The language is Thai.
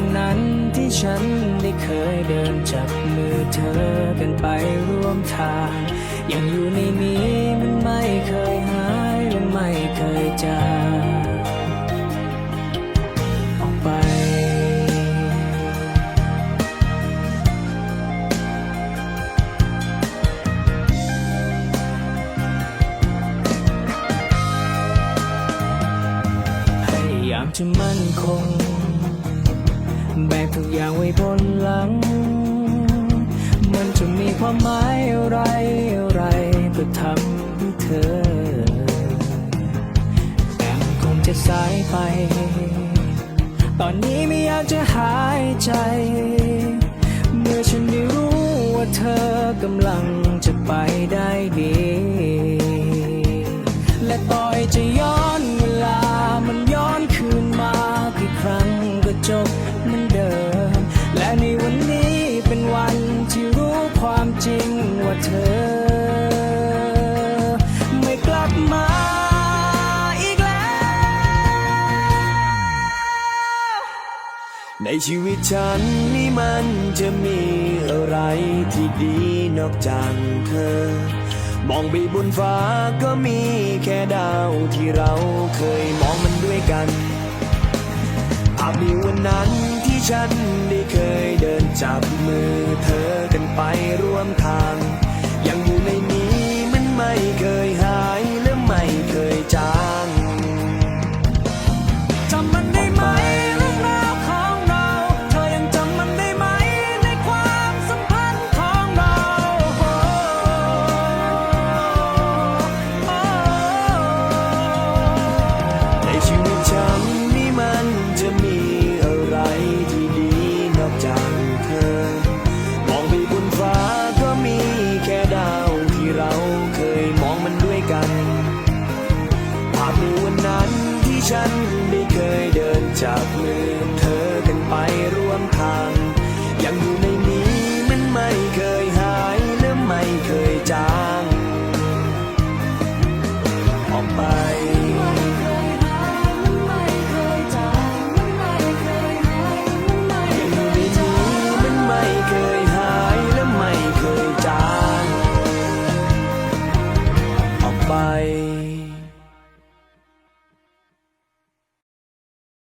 วันนั้นที่ฉันได้เคยเดินจับมือเธอกันไปร่วมทาง ยังอยู่ในนี้มันไม่เคยหายและไม่เคยจางออกไปพยายามจะมั่นคง แบกทุกอย่างไว้บนหลัง มันจะมีความหมายอะไรอะไรก็ทำให้เธอ แต่มันคงจะสายไป ตอนนี้ไม่อยากจะหายใจ เมื่อฉันได้รู้ว่าเธอกำลังจะไปได้ดี ว่าเธอ ไม่กลับมาอีกแล้ว ในชีวิตฉันนี่มันจะมีอะไรที่ดีนอกจากเธอ มองไปบนฟ้าก็มีแค่ดาวที่เราเคยมองมันด้วยกันภาพในวันนั้น ฉันได้เคยเดินจับมือเธอกันไปร่วมทาง เคยจางออกไป